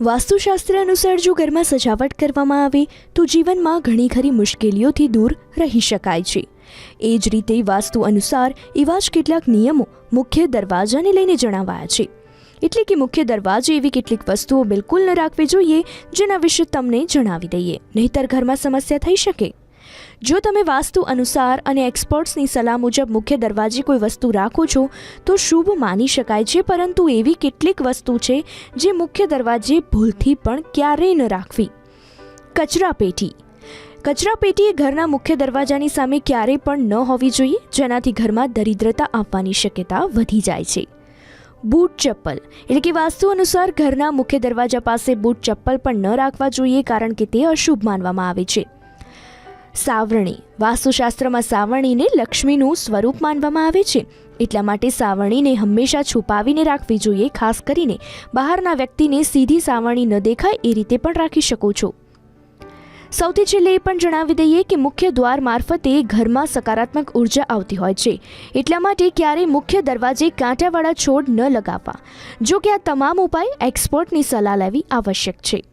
વાસ્તુશાસ્ત્ર અનુસાર જો ઘરમાં સજાવટ કરવામાં આવે, તો જીવનમાં ઘણી ખરી મુશ્કેલીઓથી દૂર રહી શકાય છે. એ જ રીતે વાસ્તુ અનુસાર એવા જ કેટલાક નિયમો મુખ્ય દરવાજાને લઈને જણાવાયા છે. એટલે કે મુખ્ય દરવાજે એવી કેટલીક વસ્તુઓ બિલકુલ ન રાખવી જોઈએ, જેના વિશે તમને જણાવી દઈએ. નહીતર ઘરમાં સમસ્યા થઈ શકે? જો તમે વાસ્તુ અનુસાર અને એક્સપર્ટ્સની સલાહ મુજબ મુખ્ય દરવાજે કોઈ વસ્તુ રાખો છો, તો શુભ માની શકાય છે, પરંતુ એવી કેટલીક વસ્તુ છે, જે મુખ્ય દરવાજે ભૂલથી પણ ક્યારેય ન રાખવી. કચરા પેટી. કચરા પેટી એ ઘરના મુખ્ય દરવાજાની સામે ક્યારેય પણ ન હોવી જોઈએ, જેનાથી ઘરમાં દરિદ્રતા આવવાની શક્યતા વધી જાય છે. બૂટ ચપ્પલ. એટલે કે વાસ્તુ અનુસાર ઘરના મુખ્ય દરવાજા પાસે બૂટ ચપ્પલ પણ ન રાખવા જોઈએ, કારણ કે તે અશુભ માનવામાં આવે છે. સાવરણી. વાસ્તુશાસ્ત્રમાં સાવરણીને લક્ષ્મીનું સ્વરૂપ માનવામાં આવે છે. એટલા માટે સાવરણીને હંમેશા છુપાવીને રાખવી જોઈએ, ખાસ કરીને બહારના વ્યક્તિને સીધી સાવરણી ન દેખાય એ રીતે પણ રાખી શકો છો. સૌથી છેલ્લે એ પણ જણાવી દઈએ કે મુખ્ય દ્વાર મારફતે ઘરમાં સકારાત્મક ઊર્જા આવતી હોય છે. એટલા માટે ક્યારેય મુખ્ય દરવાજે કાંટાવાળા છોડ ન લગાવવા. જો કે આ તમામ ઉપાય એક્સપર્ટની સલાહ લેવી આવશ્યક છે.